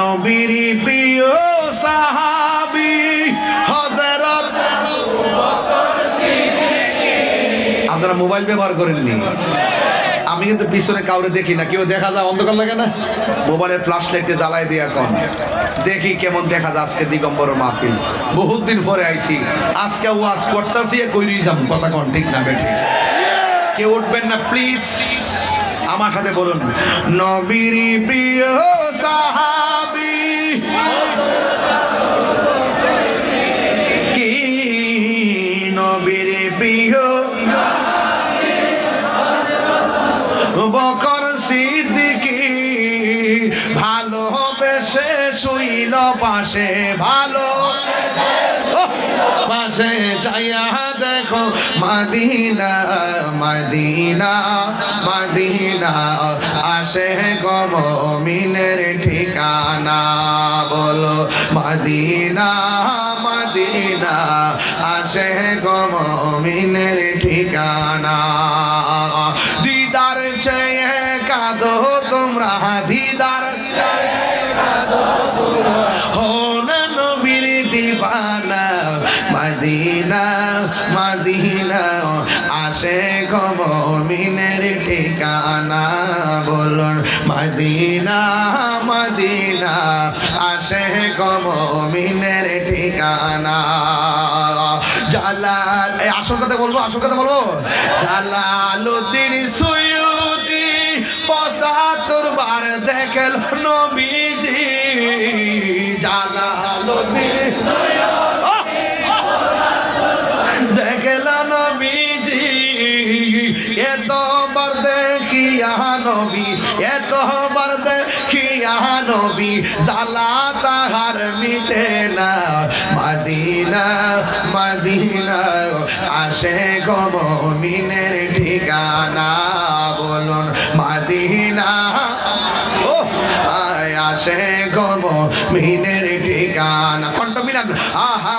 নবীর প্রিয় সাহাবি হযরত আপনারা মোবাইল ব্যবহার করেননি। আমি কিন্তু পিছনে কাউরে দেখি না, কেউ দেখা যায় অন্ধকার লাগে না? মোবাইলের ফ্লাশ লাইটে জ্বালাই দিয়ে এখন দেখি কেমন দেখা যায় আজকে দিগম্বর মাহফিল। বহুত দিন পরে আইছি। আজকে ওয়াজ করতেছি কইরি যাম, কথা কোন ঠিক না বেঠি। কেউ উঠবেন না প্লিজ আমার সাথে বলুন। নবীর প্রিয় সাহাবি। কি নবীর প্রিয়? বকর সিদ্দিকি ভালোবেসে শুইল পাশে, ভালো পাশে চাইয়া দেখো মাদিনা মাদিনা মাদিনা আসে গমিনের ঠিকানা। বলো, মাদিনা মাদিনা আসে গমিনের ঠিকানা। মদিনা মদিনা, আসে গমিনের ঠিকানা, বলুন, মদিনা মদিনা, আসে গমিনের ঠিকানা। জালাল আসল কথা বলব, আসল কথা বলব? জালালুদ্দিন সুয়ুতি পঁচাত্তর বার দেখল নবীজি। জালালুদ্দিন দেখল দেখিয়া নবী এতবার দেখিয়া নবী জালা তাহার মিটে না। মদিনা মদিনা, আসে গমিনের ঠিকানা, বলুন মদিনা। ও আসে গমিনের ঠিকানা। কণ্ঠ মিলান। আহা